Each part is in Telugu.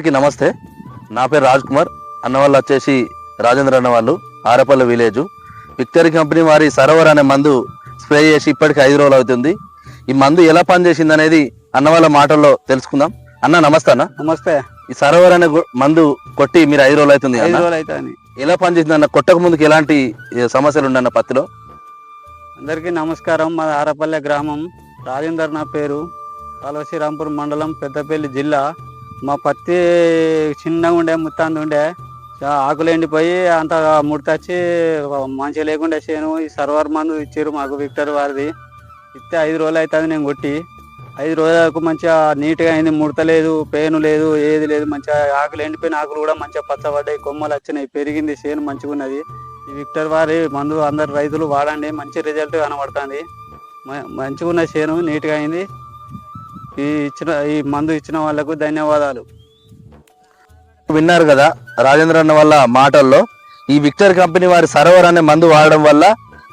అందరికీ నమస్తే. నా పేరు రాజ్ కుమార్ అన్న వాళ్ళు వచ్చేసి రాజేంద్ర అన్న వాళ్ళు ఆరపల్లి విలేజ్. విక్టరీ కంపెనీ వారి సరోవర్ అనే మందు స్ప్రే చేసి ఇప్పటికి ఐదు రోజులు అవుతుంది. ఈ మందు ఎలా పనిచేసింది అనేది అన్న వాళ్ళ మాటల్లో తెలుసుకుందాం. అన్న నమస్తే అన్న. నమస్తే. ఈ సరోవర్ అనే మందు కొట్టి మీరు ఐదు రోజులు అవుతుంది ఐదు రోజులు అవుతుంది. ఎలా పనిచేసింది అన్న? కొట్టక ముందుకు ఎలాంటి సమస్యలు ఉండన్న పత్తిలో? అందరికీ నమస్కారం. మా ఆరపల్లె గ్రామం రాజేందర్ నా పేరు. కాలువశ్రీరాంపూర్ మండలం పెద్దపల్లి జిల్లా మా పత్తి చిన్నగా ఉండే ముత్తాంది ఉండే ఆకులు ఎండిపోయి అంత ముడితచ్చి మంచిగా లేకుండా చేను ఈ సర్వర్ మందు ఇచ్చారు మాకు విక్టర్ వారిది. ఇస్తే ఐదు రోజులు అవుతుంది నేను కొట్టి. ఐదు రోజులకు మంచిగా నీట్గా అయింది ముడతలేదు పెయిన్ లేదు ఏది లేదు. మంచిగా ఆకులు ఎండిపోయిన ఆకులు కూడా మంచిగా పచ్చబడ్డాయి కొమ్మలు వచ్చినాయి పెరిగింది చేను మంచిగా ఉన్నది. ఈ విక్టర్ వారి మందు అందరు రైతులు వాడండి మంచి రిజల్ట్ కనబడుతుంది. మ- మంచిగా ఉన్న చేను నీట్గా అయింది. ఈ ఇచ్చిన ఈ మందు ఇచ్చిన వాళ్ళకు ధన్యవాదాలు. విన్నారు కదా రాజేంద్ర అన్న వాళ్ళ మాటల్లో ఈ విక్టర్ కంపెనీ వారి సరోవర్ అనే మందు వాడడం వల్ల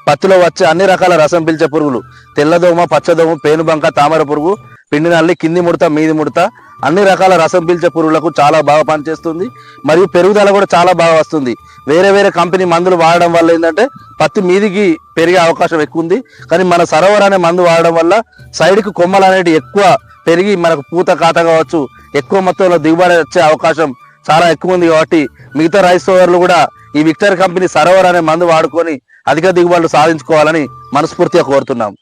పత్తిలో వచ్చే అన్ని రకాల రసం పీల్చే పురుగులు తెల్లదోమ పచ్చదోమ పేనుబంక తామర పురుగు పిండి నల్లి కింది ముడత మీది ముడత అన్ని రకాల రసం పీల్చే పురుగులకు చాలా బాగా పనిచేస్తుంది మరియు పెరుగుదల కూడా చాలా బాగా వస్తుంది. వేరే వేరే కంపెనీ మందులు వాడడం వల్ల ఏంటంటే పత్తి మీదికి పెరిగే అవకాశం ఎక్కువ ఉంది కానీ మన సరోవర్ అనే మందు వాడడం వల్ల సైడ్కి కొమ్మలు అనేవి ఎక్కువ పెరిగి మనకు పూత కాత కావచ్చు ఎక్కువ మొత్తంలో దిగుబడి వచ్చే అవకాశం చాలా ఎక్కువ ఉంది కాబట్టి మిగతా రైస్ సోవర్లు కూడా ఈ విక్టర్ కంపెనీ సరోవర్ అనే మందు వాడుకొని అధిక దిగుబడులు సాధించుకోవాలని మనస్ఫూర్తిగా కోరుతున్నాం.